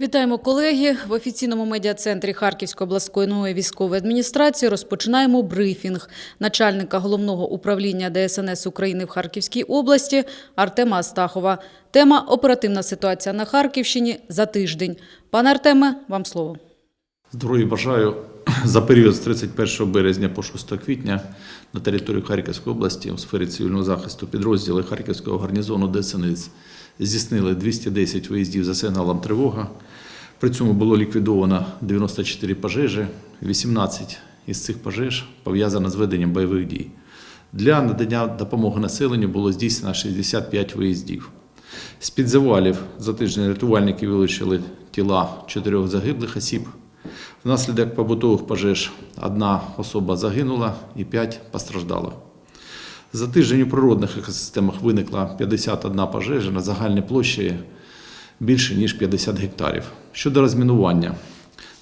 Вітаємо колеги. В офіційному медіа-центрі Харківської обласної військової адміністрації розпочинаємо брифінг начальника головного управління ДСНС України в Харківській області Артема Астахова. Тема оперативна ситуація на Харківщині за тиждень. Пане Артеме, вам слово. Здоров'я бажаю за період з 31 березня по 6 квітня на території Харківської області у сфері цивільного захисту підрозділи Харківського гарнізону ДСНС здійснили 210 виїздів за сигналом тривога. При цьому було ліквідовано 94 пожежі, 18 із цих пожеж пов'язано з веденням бойових дій. Для надання допомоги населенню було здійснено 65 виїздів. З-під завалів за тиждень рятувальники вилучили тіла чотирьох загиблих осіб. Внаслідок побутових пожеж одна особа загинула і п'ять постраждало. За тиждень у природних екосистемах виникла 51 пожежа на загальній площі більше ніж 50 гектарів. Щодо розмінування.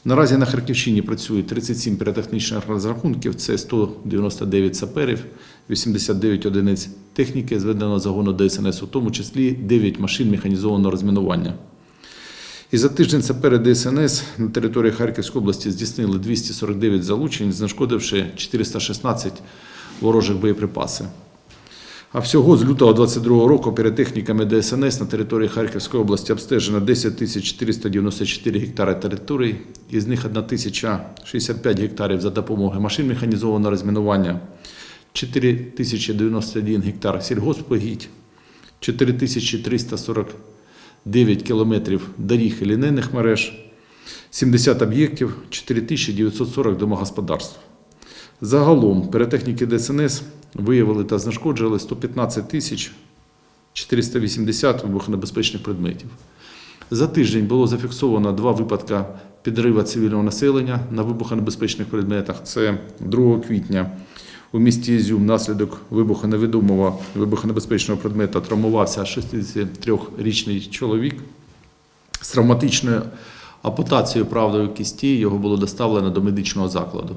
Наразі на Харківщині працює 37 піротехнічних розрахунків, це 199 саперів, 89 одиниць техніки зведеного загону ДСНС, у тому числі 9 машин механізованого розмінування. І за тиждень сапери ДСНС на території Харківської області здійснили 249 залучень, знешкодивши 416 ворожих боєприпасів. А всього з лютого 2022 року піротехніками ДСНС на території Харківської області обстежено 10 494 гектари території, із них 1065 гектарів за допомогою машин механізованого розмінування, 4091 гектар сільгоспогідь, 4340 9 кілометрів доріг і лінейних мереж, 70 об'єктів, 4940 домогосподарств. Загалом перетехніки ДСНС виявили та знешкоджували 115 тисяч 480 вибухонебезпечних предметів. За тиждень було зафіксовано два випадки підриву цивільного населення на вибухонебезпечних предметах. Це 2 квітня у місті Ізюм внаслідок вибуху невідомого вибухонебезпечного предмета травмувався 63-річний чоловік з травматичною апотацією правдою кісті. Його було доставлено до медичного закладу.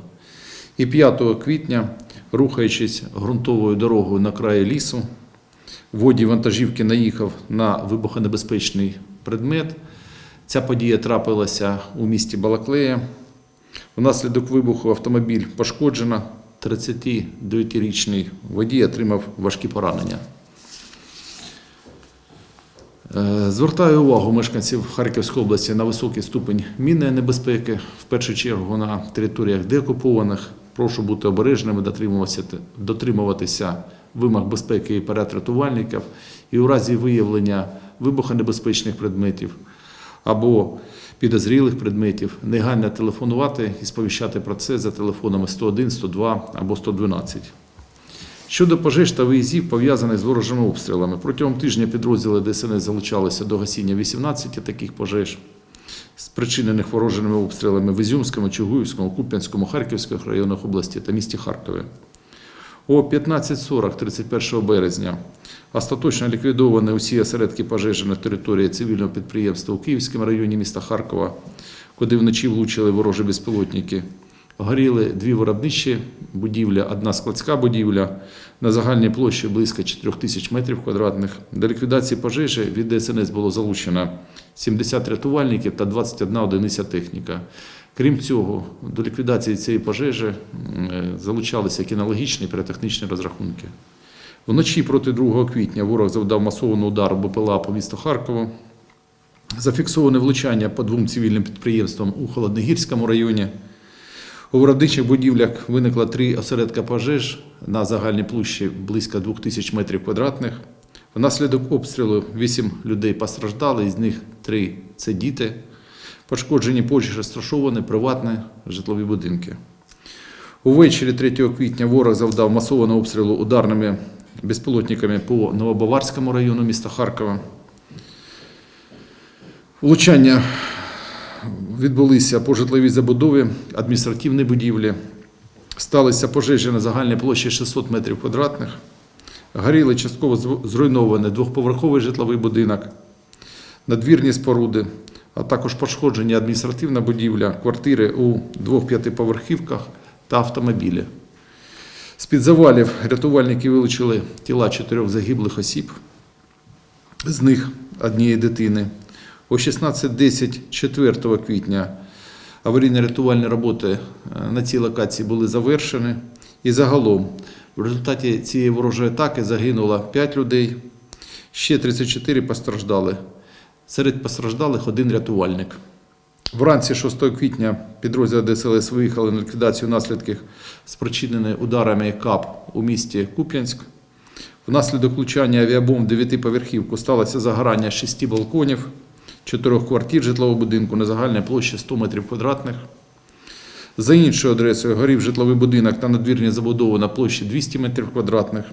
І 5 квітня, рухаючись ґрунтовою дорогою на краї лісу, в воді вантажівки наїхав на вибухонебезпечний предмет. Ця подія трапилася у місті Балаклея. Внаслідок вибуху автомобіль пошкоджено. 39-річний водій отримав важкі поранення. Е, Звертаю увагу мешканців Харківської області на високий ступень мінної небезпеки, в першу чергу на територіях деокупованих. Прошу бути обережними, дотримуватися, дотримуватися вимог безпеки і поряд. І у разі виявлення вибухонебезпечних предметів або підозрілих предметів негайно телефонувати і сповіщати про це за телефонами 101, 102 або 112. Щодо пожеж та виїздів, пов'язаних з ворожими обстрілами, протягом тижня підрозділи ДСНС залучалися до гасіння 18 таких пожеж, спричинених ворожими обстрілами в Ізюмському, Чугуївському, Куп'янському, Харківських районах області та місті Харкові. О 15.40 31 березня остаточно ліквідовані усі осередки пожежі на території цивільного підприємства у Київському районі міста Харкова, куди вночі влучили ворожі безпілотники. Горіли дві виробничі будівля, одна складська будівля на загальній площі близько 4 тисяч метрів квадратних. До ліквідації пожежі від ДСНС було залучено 70 рятувальників та 21 одиниця техніка. Крім цього, до ліквідації цієї пожежі залучалися кінологічні і піротехнічні розрахунки. Вночі проти 2 квітня ворог завдав масований удар БПЛА по місту Харкову. Зафіксоване влучання по двом цивільним підприємствам у Холодногірському районі. У виробничих будівлях виникло три осередка пожеж на загальній площі близько 2000 метрів квадратних. Внаслідок обстрілу 8 людей постраждали, із них 3 – це діти. Пошкоджені пожежі розташовані приватні житлові будинки. Увечері 3 квітня ворог завдав масованого обстрілу ударними безпілотниками по Новобаварському району міста Харкова. Влучання відбулися по житловій забудові, адміністративній будівлі. Сталися пожежі на загальній площі 600 метрів квадратних. Горіли частково зру- зруйнований двохповерховий житловий будинок, надвірні споруди, а також пошкоджені адміністративна будівля, квартири у двох п'ятиповерхівках та автомобілі. З-під завалів рятувальники вилучили тіла чотирьох загиблих осіб, з них однієї дитини. О 16.10 4 квітня аварійно-рятувальні роботи е, на цій локації були завершені. І загалом в результаті цієї ворожої атаки загинуло 5 людей, ще 34 постраждали. Серед постраждалих один рятувальник. Вранці 6 квітня підрозділи ДСЛС виїхали на ліквідацію наслідків, спричинених ударами КАП у місті Куп'янськ. Внаслідок влучання авіабомб в дев'ятиповерхівку сталося загорання шести балконів, чотирьох квартир житлового будинку на загальній площі 100 метрів квадратних. За іншою адресою горів житловий будинок та надвірні забудови на площі 200 метрів квадратних.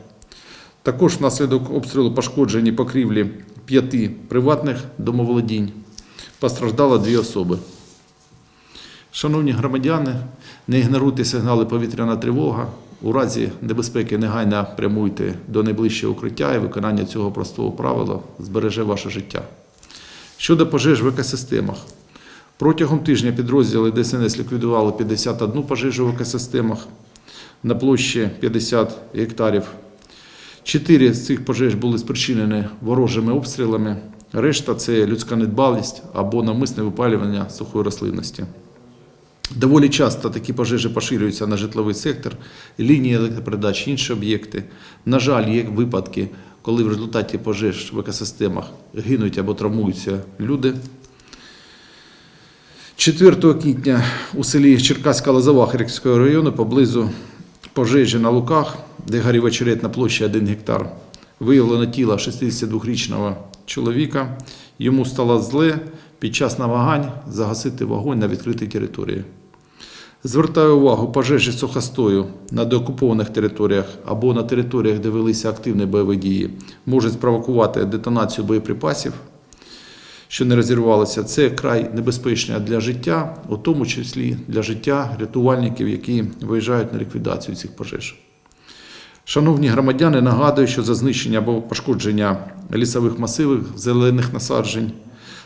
Також внаслідок обстрілу пошкоджені покрівлі п'яти приватних домоволодінь. Постраждало дві особи. Шановні громадяни, не ігноруйте сигнали повітряна тривога. У разі небезпеки негайно прямуйте до найближчого укриття і виконання цього простого правила збереже ваше життя. Щодо пожеж в екосистемах. Протягом тижня підрозділи ДСНС ліквідували 51 пожежу в екосистемах на площі 50 гектарів. Чотири з цих пожеж були спричинені ворожими обстрілами. Решта це людська недбалість або навмисне випалювання сухої рослинності. Доволі часто такі пожежі поширюються на житловий сектор, лінії електропередач, інші об'єкти. На жаль, є випадки, коли в результаті пожеж в екосистемах гинуть або травмуються люди. 4 квітня у селі Черкаська Лозова Харківського району поблизу пожежі на Луках, де горів очерет на площі 1 гектар, виявлено тіло 62-річного чоловіка. Йому стало зле під час намагань загасити вогонь на відкритій території. Звертаю увагу, пожежі сухостою на деокупованих територіях або на територіях, де велися активні бойові дії, можуть спровокувати детонацію боєприпасів, що не розірвалися. Це край небезпечно для життя, у тому числі для життя рятувальників, які виїжджають на ліквідацію цих пожеж. Шановні громадяни, нагадую, що за знищення або пошкодження лісових масивів, зелених насаджень,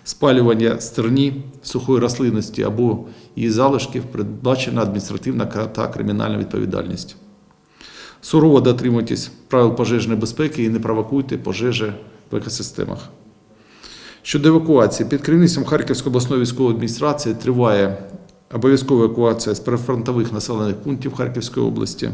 спалювання стерні, сухої рослинності або її залишків передбачена адміністративна та кримінальна відповідальність. Сурово дотримуйтесь правил пожежної безпеки і не провокуйте пожежі в екосистемах. Щодо евакуації, під керівництвом Харківської обласної військової адміністрації триває обов'язкова евакуація з прифронтових населених пунктів Харківської області.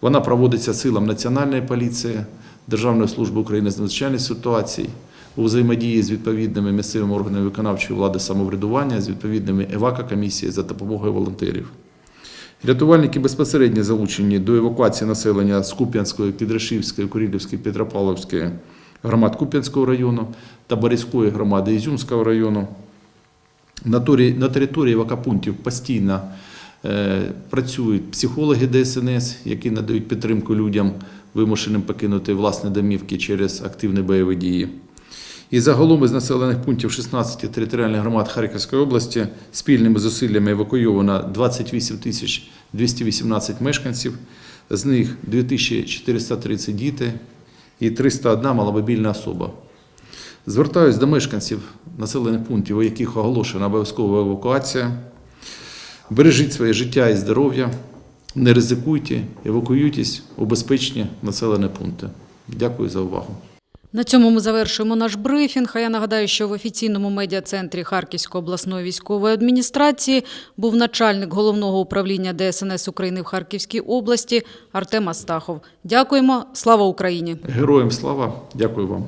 Вона проводиться силам Національної поліції, Державної служби України з надзвичайних ситуацій, у взаємодії з відповідними місцевими органами виконавчої влади самоврядування, з відповідними евакокомісіями за допомогою волонтерів. Рятувальники безпосередньо залучені до евакуації населення з Куп'янської, Підрешівської, Курілівської, Петропавловської громад Куп'янського району та Борізької громади Ізюмського району. На торі- на території евакопунктів постійно працюють психологи ДСНС, які надають підтримку людям, вимушеним покинути власні домівки через активні бойові дії. І загалом із населених пунктів 16 територіальних громад Харківської області спільними зусиллями евакуйовано 28 тисяч 218 мешканців, з них 2430 діти і 301 маломобільна особа. Звертаюсь до мешканців населених пунктів, у яких оголошена обов'язкова евакуація. Бережіть своє життя і здоров'я, не ризикуйте, евакуюйтесь у безпечні населені пункти. Дякую за увагу. На цьому ми завершуємо наш брифінг. А я нагадаю, що в офіційному медіа-центрі Харківської обласної військової адміністрації був начальник головного управління ДСНС України в Харківській області Артем Астахов. Дякуємо. Слава Україні! Героям слава, дякую вам.